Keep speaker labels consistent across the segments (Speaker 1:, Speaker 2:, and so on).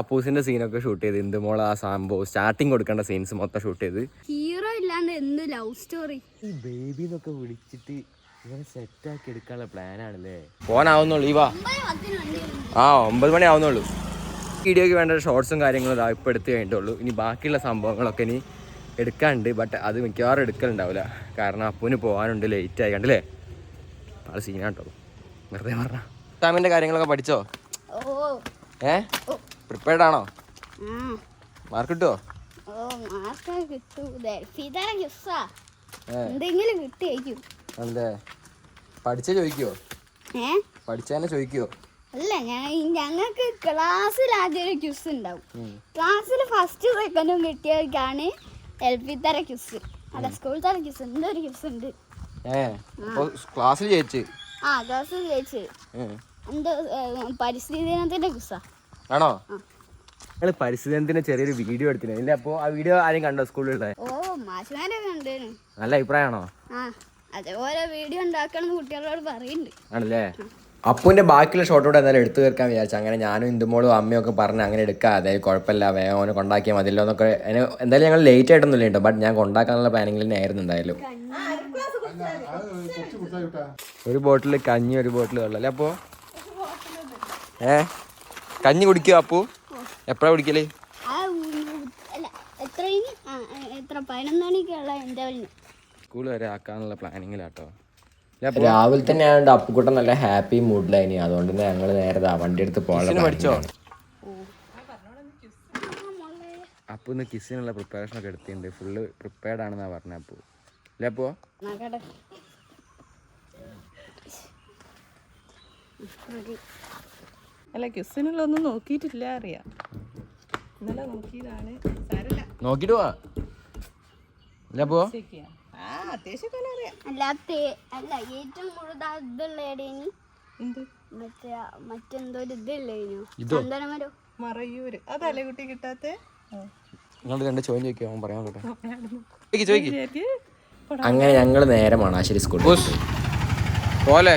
Speaker 1: അപ്പൂസിന്റെ സീനൊക്കെ ഷൂട്ട് ചെയ്ത്. ഇന്ദുമോൾ ആ സംഭവം? സ്റ്റാർട്ടിങ് കൊടുക്കേണ്ട സീൻസ് മൊത്തം ഷൂട്ട് ചെയ്ത്.
Speaker 2: ഹീറോ ഇല്ലാണ്ട് എന്ത് ലവ് സ്റ്റോറി
Speaker 1: ഈ ബേബി എന്നൊക്കെ വിളിച്ചിട്ട് സെറ്റ് ആക്കി എടുക്കാനുള്ള പ്ലാൻ ആണല്ലേ? പോനാവുന്നുള്ളൂ ഈ വാ ആ ഒമ്പത് മണി ആവുന്നുള്ളൂ. വീഡിയോക്ക് വേണ്ട ഷോർട്സും കാര്യങ്ങളും ഇതാ എടുത്തു എടുത്ത് കഴിഞ്ഞിട്ടുള്ളൂ. ഇനി ബാക്കിയുള്ള സംഭവങ്ങളൊക്കെ ഇനി എടുക്കാണ്ട് ബട്ട് അത് മിക്കവാറും എടുക്കലുണ്ടാവില്ല കാരണം അപ്പൂന് പോകാനുണ്ട് ലേറ്റ് ആയി കണ്ടില്ലേ ആ സീനാട്ടോ വെറുതെ പറഞ്ഞ. എക്സാമിന്റെ കാര്യങ്ങളൊക്കെ പഠിച്ചോ?
Speaker 2: ഓ.
Speaker 1: ഏ? പ്രിപ്പയർഡ് ആണോ? മാർക്ക് കിട്ടുമോ
Speaker 2: എന്തെങ്കിലും
Speaker 1: എന്തേ പഠിച്ച ചോദിക്കോ?
Speaker 2: ഏ?
Speaker 1: പഠിച്ചതന്നെ ചോദിക്കുവോ
Speaker 2: അല്ല ഞാൻ ഞങ്ങൾക്ക് ക്ലാസ്സിൽ ആദ്യം ഒരു ക്യൂസ് ഉണ്ടാവും. ക്ലാസ്സിൽ ഫസ്റ്റ് സെക്കൻഡും കിട്ടിയവർക്കാണ് എൽ പി തര ക്യൂസ് അല്ല സ്കൂൾ തര ക്യൂസ് എന്തൊരു ഒരു ക്യൂസ് ഉണ്ട്.
Speaker 1: ക്ലാസ്സിൽ ജയിച്ച്.
Speaker 2: ആ ക്ലാസ്സിൽ ജയിച്ച്. എന്തോ പരിസ്ഥിതി ദിനത്തിന്റെ ക്യൂസാ
Speaker 1: ആണോ? ഞങ്ങൾ പരിസ്ഥിതി ചെറിയൊരു വീഡിയോ എടുത്തിരുന്നു ഇല്ല അപ്പൊ ആ വീഡിയോ ആരും കണ്ടോ സ്കൂളിലുള്ള?
Speaker 2: ഓ കണ്ടേനു.
Speaker 1: നല്ല അഭിപ്രായമാണോ?
Speaker 2: ആ അതേപോലെ വീഡിയോ ഉണ്ടാക്കണം കുട്ടികളോട് പറയുന്നുണ്ട്
Speaker 1: ആണല്ലേ? അപ്പൂന്റെ ബാക്കിയുള്ള ഷോട്ടോടെ എന്തായാലും എടുത്തു തീർക്കാൻ വിചാരിച്ചു. അങ്ങനെ ഞാനും ഇന്ദുമോളും അമ്മയും ഒക്കെ പറഞ്ഞ് അങ്ങനെ എടുക്കാം. അതായത് കുഴപ്പമില്ല വേഗം അവനെ കൊണ്ടാക്കിയാൽ മതിയല്ലോ എന്നൊക്കെ. എന്തായാലും ഞങ്ങൾ ലേറ്റ് ആയിട്ടൊന്നുമില്ല കേട്ടോ. ബട്ട് ഞാൻ കൊണ്ടാക്കാനുള്ള പ്ലാനിങ്ങിൽ തന്നെ ആയിരുന്നു എന്തായാലും. ഒരു ബോട്ടിൽ കഞ്ഞി ഒരു ബോട്ടിൽ വെള്ളം. അല്ലേ അപ്പോ? ഏ? കഞ്ഞി കുടിക്കുക അപ്പു? എപ്പോഴാ
Speaker 2: കുടിക്കൽ?
Speaker 1: സ്കൂൾ വരെ ആക്കാനുള്ള പ്ലാനിങ്ങിലാട്ടോ. രാവിലെ തന്നെ ആയതുകൊണ്ട് അപ്പുക്കുട്ടൻ നല്ല ഹാപ്പി മൂഡിലായി അതുകൊണ്ട് തന്നെ ഞങ്ങൾ നേരെ വണ്ടി എടുത്ത് പോകാൻ പഠിച്ചോ? അപ്പു ഇന്ന് കിസ്സിനുള്ള പ്രിപ്പറേഷൻ ഒക്കെ എടുത്തിട്ടുണ്ട്. ഫുള്ള് പ്രിപ്പയർഡ് ആണെന്നാ പറഞ്ഞ അപ്പു. അല്ലേ അപ്പോ?
Speaker 2: നോക്കട്ടെ
Speaker 3: അല്ല ക്വസ്റ്റിനുള്ളൊന്നും നോക്കിയിട്ടില്ല അറിയാം. ഇന്നലെ നോക്കിയതാണ്. സാരല്ല
Speaker 1: നോക്കിട്ട് പോവാ അല്ലേ അപ്പോ
Speaker 3: ആ അത്യാവശ്യമൊക്കെ അറിയാം.
Speaker 2: അല്ലാത്ത അല്ല ഏറ്റവും കൂടുതൽ ഇതുള്ള എടേനി
Speaker 3: എന്ത്?
Speaker 2: മറ്റേ ആ മറ്റെന്തോ ഒരു ഇതില്ലേനു
Speaker 1: ഇതോ?
Speaker 2: ചന്ദനമരോ.
Speaker 3: മറയൂര് അതല്ലേ കുട്ടി കിട്ടാത്ത?
Speaker 1: നിങ്ങൾ രണ്ട് ചോദ്യം ചോദിക്കുക അവൻ പറയാൻ കേട്ടോ ചോദിക്ക് അങ്ങനെ ഞങ്ങൾ നേരെ മണാശ്ശേരി സ്കൂളിൽ പോലെ.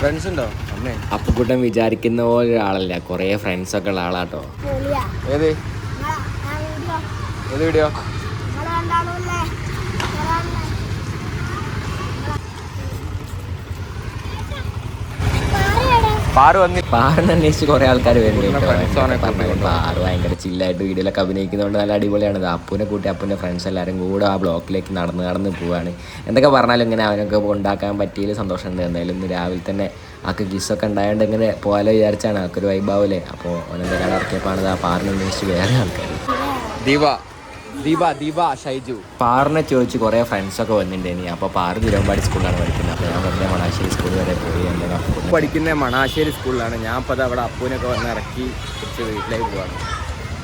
Speaker 1: ഫ്രണ്ട്സ് ഉണ്ടോ? അമ്മേ അപ്പുക്കുട്ടൻ വിചാരിക്കുന്ന പോലെ ഒരാളല്ല. കുറേ ഫ്രണ്ട്സ് ഒക്കെ ഉള്ള ആളാട്ടോ. ഏത്?
Speaker 2: വീഡിയോ.
Speaker 1: പാറു വന്നി പാറിനെ അന്വേഷിച്ച് കുറെ ആൾക്കാർ വരുന്നുണ്ട് പാറു ഭയങ്കര ചില്ലായിട്ട് വീഡിയോയിലൊക്കെ അഭിനയിക്കുന്നതുകൊണ്ട് നല്ല അടിപൊളിയാണ്. അപ്പൂനെ കൂട്ടി അപ്പൂന്റെ ഫ്രണ്ട്സ് എല്ലാവരും കൂടെ ആ ബ്ലോക്കിലേക്ക് നടന്ന് നടന്ന് പോവാണ്. എന്തൊക്കെ പറഞ്ഞാലും ഇങ്ങനെ അവനൊക്കെ ഉണ്ടാക്കാൻ പറ്റിയതിൽ സന്തോഷമുണ്ട് എന്തായാലും ഇന്ന് രാവിലെ തന്നെ ആക്ക് ഗിസ്സൊക്കെ ഉണ്ടായതുകൊണ്ട് ഇങ്ങനെ പോകാലോ വിചാരിച്ചാണ്. ആക്കൊരു വൈബാവല്ലേ അപ്പോൾ ഓനെന്തായാലും ഇറക്കിയപ്പോൾ ആ പാറിനെ അന്വേഷിച്ച് വേറെ ആൾക്കാർ ദീപ ദീപ ഷൈജു. പാറിനെ ചോദിച്ച് കുറേ ഫ്രണ്ട്സൊക്കെ വന്നിട്ടുണ്ടായിനി അപ്പോൾ പാറ് തിരുവമ്പാടി സ്കൂളിലാണ് പഠിക്കുന്നത്. അപ്പോൾ ഞാൻ വെറുതെ മണാശ്ശേരി സ്കൂളിൽ വരെ പോയി എന്താ പഠിക്കുന്ന മണാശ്ശേരി സ്കൂളിലാണ്. ഞാൻ അപ്പോൾ അവിടെ അപ്പൂനൊക്കെ വന്ന് ഇറക്കി കുറച്ച് വീട്ടിലേക്ക് പോവാണ്.